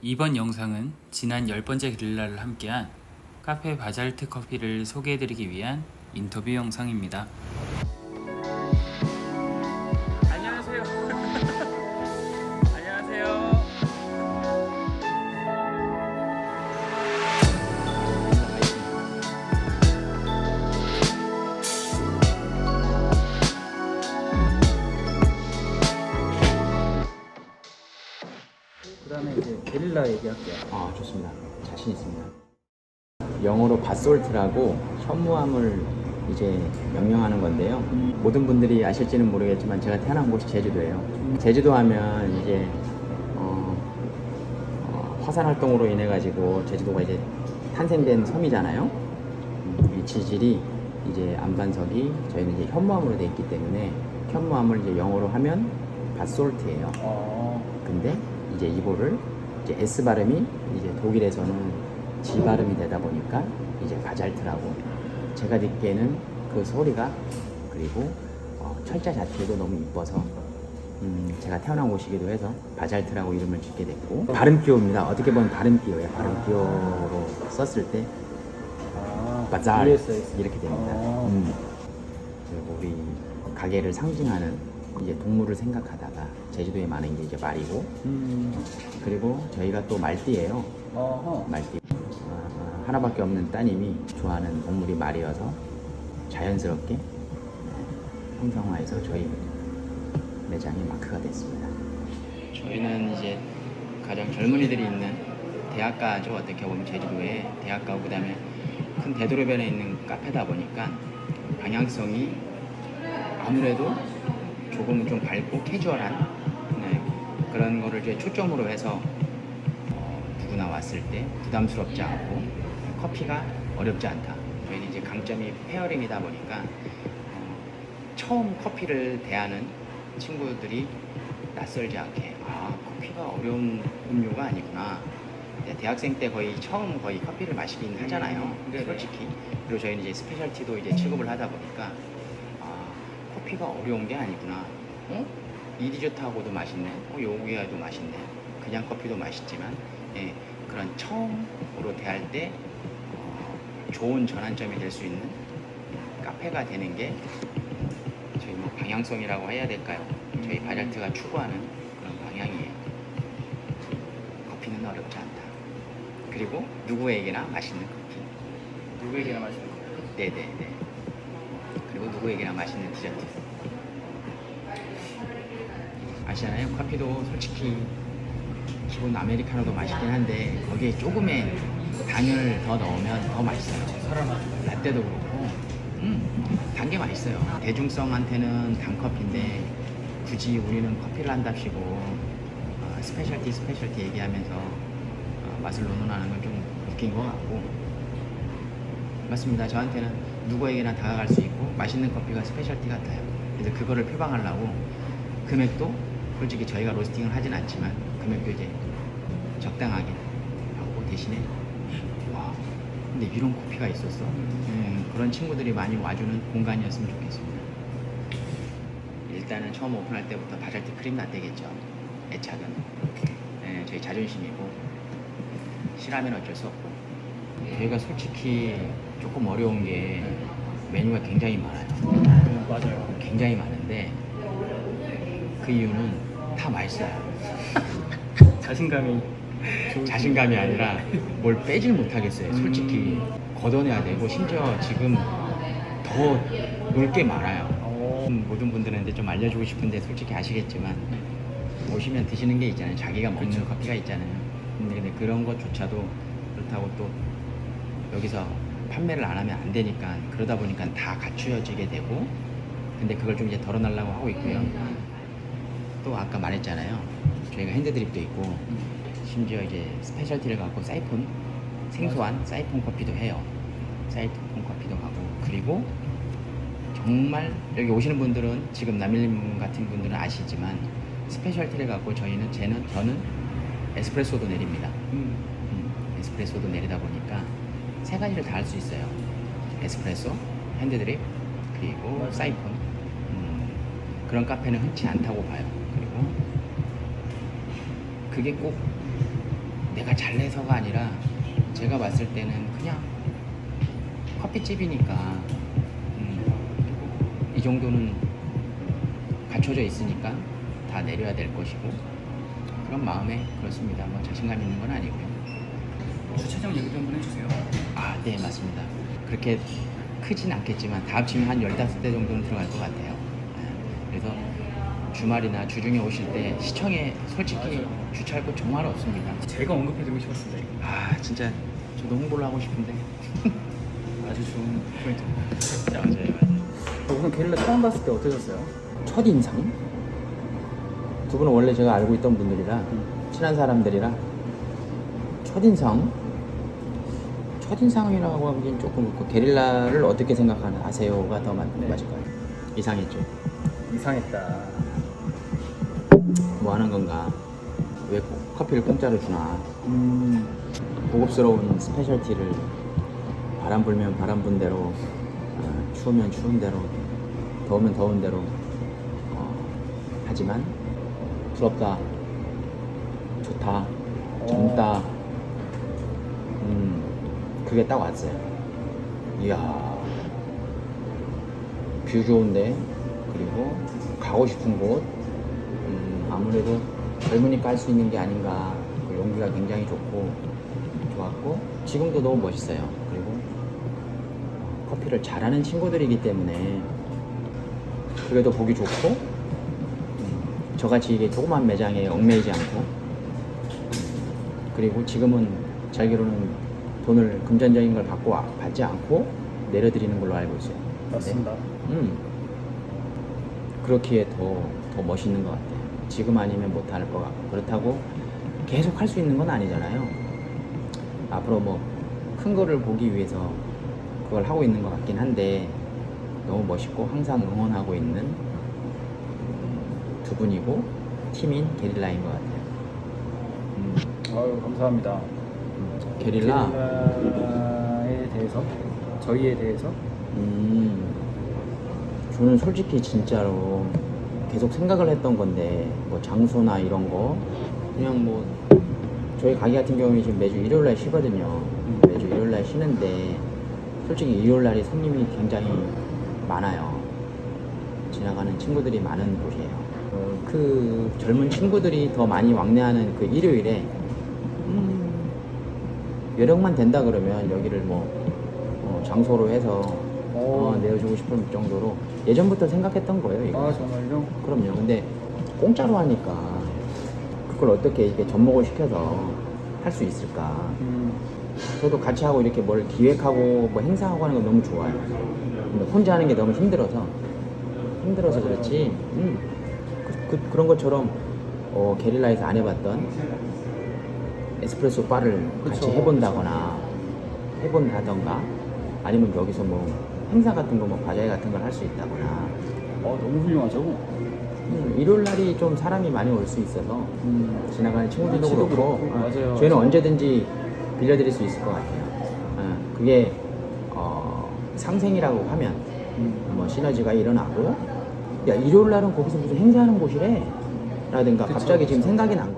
이번 영상은 지난 10번째 그릴라를 함께한 카페 바잘트 커피를 소개해드리기 위한 인터뷰 영상입니다. 얘기할게요. 아 좋습니다. 자신 있습니다. 영어로 바솔트라고 현무암을 이제 명명하는 건데요. 모든 분들이 아실지는 모르겠지만 제가 태어난 곳이 제주도예요. 제주도 하면 이제 어, 어, 화산 활동으로 인해 가지고 제주도가 이제 탄생된 섬이잖아요. 음, 이 지질이 이제 안반석이 저희는 이제 현무암으로 되어 있기 때문에 현무암을 이제 영어로 하면 바솔트예요. 어, 근데 이제 이거를 이제 S 발음이 이제 독일에서는 G 발음이 되다 보니까 이제 바잘트라고 제가 듣기에는 그 소리가 그리고 어, 철자 자체도 너무 이뻐서 음, 제가 태어난 곳이기도 해서 바잘트라고 이름을 짓게 됐고 발음 기호입니다. 어떻게 보면 발음 기호예요. 발음 기호로 썼을 때 아, 바잘. 이렇게 됩니다. 어. 음. 그리고 우리 가게를 상징하는 이제 동물을 생각하다가 제주도에 많은 게 이제 말이고 음, 그리고 저희가 또 말띠예요. 어허. 말띠. 아, 하나밖에 없는 따님이 좋아하는 동물이 말이어서 자연스럽게 네, 형상화해서 저희 매장의 마크가 됐습니다. 저희는 이제 가장 젊은이들이 있는 대학가죠. 어떻게 보면 제주도에 대학가고 그다음에 큰 대도로변에 있는 카페다 보니까 방향성이 아무래도 조금 좀 밝고 캐주얼한 네, 그런 거를 이제 초점으로 해서 어, 누구나 왔을 때 부담스럽지 않고 커피가 어렵지 않다. 저희는 이제 강점이 페어링이다 보니까 어, 처음 커피를 대하는 친구들이 낯설지 않게 아 커피가 어려운 음료가 아니구나. 이제 대학생 때 거의 처음 거의 커피를 마시긴 하잖아요. 네네. 솔직히 그리고 저희는 이제 스페셜티도 이제 취급을 하다 보니까 아 커피가 어려운 게 아니구나. 어? 이 디저트하고도 맛있네. 어, 요기야도 맛있네. 그냥 커피도 맛있지만 예, 그런 처음으로 대할 때 어, 좋은 전환점이 될 수 있는 카페가 되는 게 저희 뭐 방향성이라고 해야 될까요? 저희 바잘트가 추구하는 그런 방향이에요. 커피는 어렵지 않다. 그리고 누구에게나 맛있는 커피. 누구에게나 마시는 거. 네네네. 그리고 누구에게나 맛있는 디저트. 아시잖아요. 커피도 솔직히 기본 아메리카노도 맛있긴 한데 거기에 조금의 당을 더 넣으면 더 맛있어요. 라떼도 그렇고, 음, 단 게 맛있어요. 대중성한테는 단 커피인데 굳이 우리는 커피를 한답시고 어, 스페셜티 스페셜티 얘기하면서 어, 맛을 논논하는 건 좀 웃긴 것 같고 맞습니다. 저한테는 누구에게나 다가갈 수 있고 맛있는 커피가 스페셜티 같아요. 그래서 그거를 표방하려고 금액도 솔직히 저희가 로스팅을 하진 않지만 금액도 이제 적당하게 하고 대신에 와 근데 이런 커피가 있었어. 음, 그런 친구들이 많이 와주는 공간이었으면 좋겠습니다. 일단은 처음 오픈할 때부터 바잘트 크림 라떼겠죠. 애착은 네, 저희 자존심이고 싫어하면 어쩔 수 없고 저희가 솔직히 조금 어려운 게 메뉴가 굉장히 많아요. 음, 맞아요. 굉장히 많은데 그 이유는 다 맛있어요. 자신감이 좋으신- 자신감이 아니라 뭘 빼질 못하겠어요. 솔직히 걷어내야 되고 심지어 지금 더 놀게 많아요. 어, 음, 모든 분들한테 좀 알려주고 싶은데 솔직히 아시겠지만 오시면 드시는 게 있잖아요. 자기가 먹는 커피가 있잖아요. 근데, 근데 그런 것조차도 그렇다고 또 여기서 판매를 안 하면 안 되니까 그러다 보니까 다 갖추어지게 되고 근데 그걸 좀 이제 덜어내려고 하고 있고요. 또 아까 말했잖아요. 저희가 핸드드립도 있고 심지어 이제 스페셜티를 갖고 사이폰 생소한 사이폰 커피도 해요. 사이폰 커피도 하고 그리고 정말 여기 오시는 분들은 지금 남일님 같은 분들은 아시지만 스페셜티를 갖고 저희는 쟤는 저는 에스프레소도 내립니다. 음, 음, 에스프레소도 내리다 보니까 세 가지를 다 할 수 있어요. 에스프레소, 핸드드립, 그리고 맞아요. 사이폰. 음, 그런 카페는 흔치 않다고 봐요. 그리고 그게 꼭 내가 잘내서가 아니라 제가 봤을 때는 그냥 커피집이니까 음, 이 정도는 갖춰져 있으니까 다 내려야 될 것이고 그런 마음에 그렇습니다. 뭐 자신감 있는 건 아니고요. 주차장 얘기 좀 해주세요. 아, 네, 맞습니다. 그렇게 크진 않겠지만 다 합치면 한 15대 정도는 들어갈 것 같아요. 네, 그래서 주말이나 주중에 오실 때 시청에 솔직히 주차할 곳 정말 없습니다. 제가 언급해드리고 싶었는데 아, 진짜 저도 홍보를 하고 싶은데. 아주 좋은 포인트입니다. 맞아요, 맞아요. 우선 게릴라 처음 봤을 때 어떠셨어요? 첫 인상? 두 분은 원래 제가 알고 있던 분들이라 친한 사람들이라 첫 인상? 첫인상이라고 하긴 조금 그렇고 게릴라를 어떻게 생각하는 아세요가 더 맞, 네. 맞을 거예요. 이상했죠. 이상했다. 뭐 하는 건가? 왜꼭 커피를 공짜로 주나? 음, 고급스러운 스페셜티를 바람 불면 바람 분 대로 어, 추우면 추운 대로 더우면 더운 대로 어, 하지만 부럽다 좋다 젊다 음 그게 딱 왔어요. 이야. 뷰 좋은데? 그리고 가고 싶은 곳? 음, 아무래도 젊으니까 할 수 있는 게 아닌가. 그 용기가 굉장히 좋고 좋았고 지금도 너무 멋있어요. 그리고 커피를 잘하는 친구들이기 때문에 더 보기 좋고 음, 저같이 이게 조그만 매장에 얽매이지 않고 음, 그리고 지금은 제 알기로는 돈을 금전적인 걸 받고 와- 받지 않고 내려드리는 걸로 알고 있어요. 맞습니다. 음 그렇기에 더, 더 멋있는 것 같아요. 지금 아니면 못할 것 같고 그렇다고 계속 할 수 있는 건 아니잖아요. 앞으로 뭐 큰 거를 보기 위해서 그걸 하고 있는 것 같긴 한데 너무 멋있고 항상 응원하고 있는 두 분이고 팀인 게릴라인 것 같아요. 음, 아유 감사합니다. 게릴라, 게릴라에 대해서 저희에 대해서 음, 저는 솔직히 진짜로 계속 생각을 했던 건데 뭐 장소나 이런 거 그냥 뭐 저희 가게 같은 경우는 지금 매주 일요일 날 쉬거든요. 매주 일요일 날 쉬는데 솔직히 일요일 날이 손님이 굉장히 많아요. 지나가는 친구들이 많은 곳이에요. 어, 그 젊은 친구들이 더 많이 왕래하는 그 일요일에 음, 여력만 된다 그러면 여기를 뭐 어, 장소로 해서 어, 오. 내어주고 싶을 정도로 예전부터 생각했던 거예요. 이거. 아 정말요? 그럼요. 근데 공짜로 하니까 그걸 어떻게 이렇게 접목을 시켜서 할 수 있을까? 음, 저도 같이 하고 이렇게 뭘 기획하고 뭐 행사하고 하는 건 너무 좋아요. 근데 혼자 하는 게 너무 힘들어서 힘들어서 맞아요. 그렇지. 음. 그, 그, 런 것처럼 어, 게릴라에서 안 해봤던 에스프레소 바를 같이 그쵸. 해본다거나 해본다던가 아니면 여기서 뭐 행사 같은 거 뭐 과자회 같은 걸 할 수 있다거나 어 너무 훌륭하죠. 음, 일요일 날이 좀 사람이 많이 올 수 있어서 음, 지나가는 친구들도 위치도 그렇고 그렇고, 어, 맞아요. 저희는 언제든지 빌려드릴 수 있을 것 같아요. 어, 그게 어, 상생이라고 하면 음, 뭐 시너지가 일어나고 야 일요일 날은 거기서 무슨 행사하는 곳이래 라든가 그쵸, 갑자기 지금 그쵸. 생각이 난건